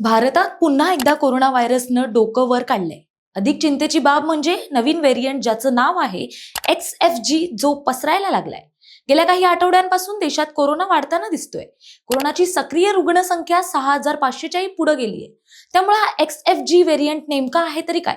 भारतात पुन्हा एकदा कोरोना व्हायरसनं डोकं वर काढलंय. अधिक चिंतेची बाब म्हणजे नवीन व्हेरियंट ज्याचं नाव आहे एक्स एफ जी जो पसरायला लागलाय. गेल्या काही आठवड्यांपासून देशात कोरोना वाढताना दिसतोय. कोरोनाची सक्रिय रुग्णसंख्या सहा हजार पाचशेच्याही पुढे गेली आहे त्यामुळे हा एक्स एफ जी व्हेरियंट नेमका आहे तरी काय?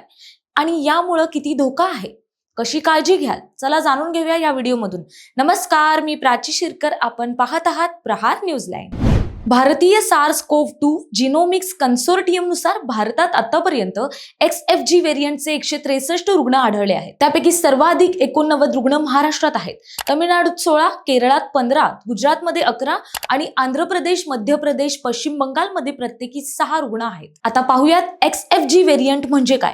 आणि यामुळं किती धोका आहे? कशी काळजी घ्याल? चला जाणून घेऊया या व्हिडिओमधून. नमस्कार मी प्राची शिरकर. आपण पाहत आहात प्रहार न्यूज लाईन भारतीय सार्स कोव्ह टू जिनोमिक्स कन्सोर्टियमनुसार भारतात आतापर्यंत एक्स एफ जी व्हेरियंटचे एकशे त्रेसष्ट रुग्ण आढळले आहेत. त्यापैकी सर्वाधिक एकोणनव्वद रुग्ण महाराष्ट्रात आहेत. तमिळनाडूत सोळा केरळात पंधरा गुजरातमध्ये अकरा आणि आंध्र प्रदेश मध्य प्रदेश पश्चिम बंगालमध्ये प्रत्येकी सहा रुग्ण आहेत. आता पाहूयात एक्स एफ जी व्हेरियंट म्हणजे काय?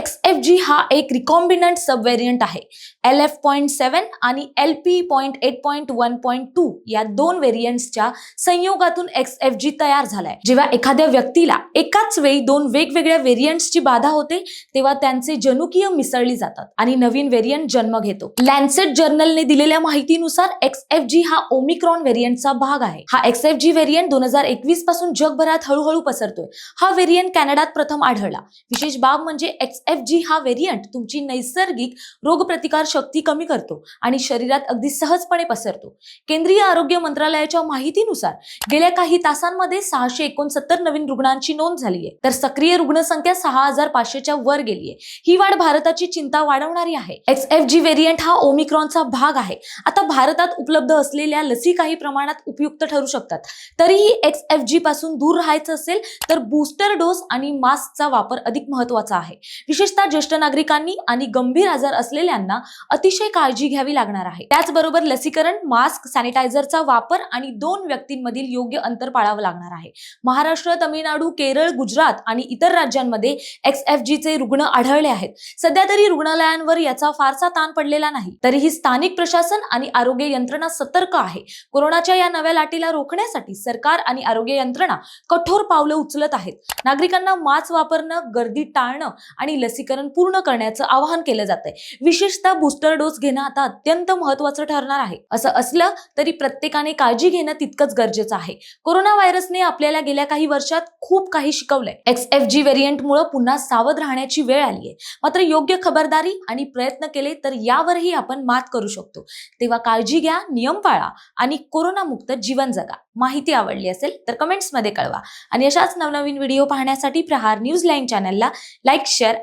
एक्स एफ जी हा एक रिकॉम्बिनंट सब व्हेरियंट आहे. एल एफ पॉईंट सेवन आणि L P point eight point one point two या दोन व्हेरियंट्सच्या संयोगातून एक्स एफ जी तयार झालाय. जेव्हा एखाद्या व्यक्तीला एकाच वेळी दोन वेगवेगळ्या व्हेरियंट्सची बाधा होते तेव्हा त्यांचे जनुकीय मिसळली जातात आणि नवीन व्हेरियंट जन्म घेतो. लॅन्सेट जर्नलने दिलेल्या माहितीनुसार एक्स एफ जी हा ओमिक्रॉन व्हेरियंटचा भाग आहे. हा एक्स एफ जी व्हेरियंट दोन हजार एकवीसपासून जगभरात हळूहळू पसरतोय. हा व्हेरियंट कॅनडात प्रथम आढळला. विशेष बाब म्हणजे एक्स एफ जी हा व्हेरियंट तुमची नैसर्गिक रोगप्रतिकार शक्ती कमी करतो आणि शरीरात अगदी सहजपणे पसरतो. केंद्रीय आरोग्य मंत्रालयाच्या माहितीनुसार गेल्या काही तासांमध्ये सहाशे एकोणसत्तर नवीन रुग्णांची नोंद झाली आहे. तर सक्रिय रुग्णसंख्या सहा हजार पाचशेच्या वर गेली आहे. ही वाढ भारताची चिंता वाढवणारी आहे. एक्स एफ जी व्हेरियंट हा ओमिक्रॉनचा भाग आहे. आता भारतात उपलब्ध असलेल्या लसी काही प्रमाणात उपयुक्त ठरू शकतात. तरीही एक्स एफ जी पासून दूर राहायचं असेल तर बूस्टर डोस आणि मास्कचा वापर अधिक महत्त्वाचा आहे. विशेषतः ज्येष्ठ नागरिकांनी आणि गंभीर आजार असलेल्यांना अतिशय काळजी घ्यावी लागणार आहे. त्याचबरोबर लसीकरण मास्क सॅनिटायझरचा वापर आणि दोन व्यक्तींमधील योग्य अंतर पाळावं लागणार आहे. महाराष्ट्र तमिळनाडू केरळ गुजरात आणि इतर राज्यांमध्ये एक्स एफ जी चे रुग्ण आढळले आहेत. सध्या तरी रुग्णालयांवर याचा फारसा ताण पडलेला नाही. तरीही स्थानिक प्रशासन आणि आरोग्य यंत्रणा सतर्क आहे. कोरोनाच्या या नव्या लाटेला रोखण्यासाठी सरकार आणि आरोग्य यंत्रणा कठोर पावलं उचलत आहेत. नागरिकांना मास्क वापरणं गर्दी टाळणं आणि लसीकरण पूर्ण करण्याचं आवाहन केलं जात आहे विशेषतः बूस्टर डोस घेणं आता अत्यंत महत्वाचं ठरणार आहे. असं असलं तरी प्रत्येकाने काळजी घेणं तितकंच गरजेचं आहे. कोरोना व्हायरसने आपल्याला गेल्या काही वर्षात खूप काही शिकवलंय. एक्स एफ जी व्हेरियंटमुळे पुन्हा सावध राहण्याची वेळ आली आहे. मात्र योग्य खबरदारी आणि प्रयत्न केले तर यावरही आपण मात करू शकतो. तेव्हा काळजी घ्या नियम पाळा आणि कोरोनामुक्त जीवन जगा. माहिती आवडली असेल तर कमेंट्समध्ये कळवा. आणि अशाच नवनवीन व्हिडिओ पाहण्यासाठी प्रहार न्यूज लाईन चॅनलला लाईक शेअर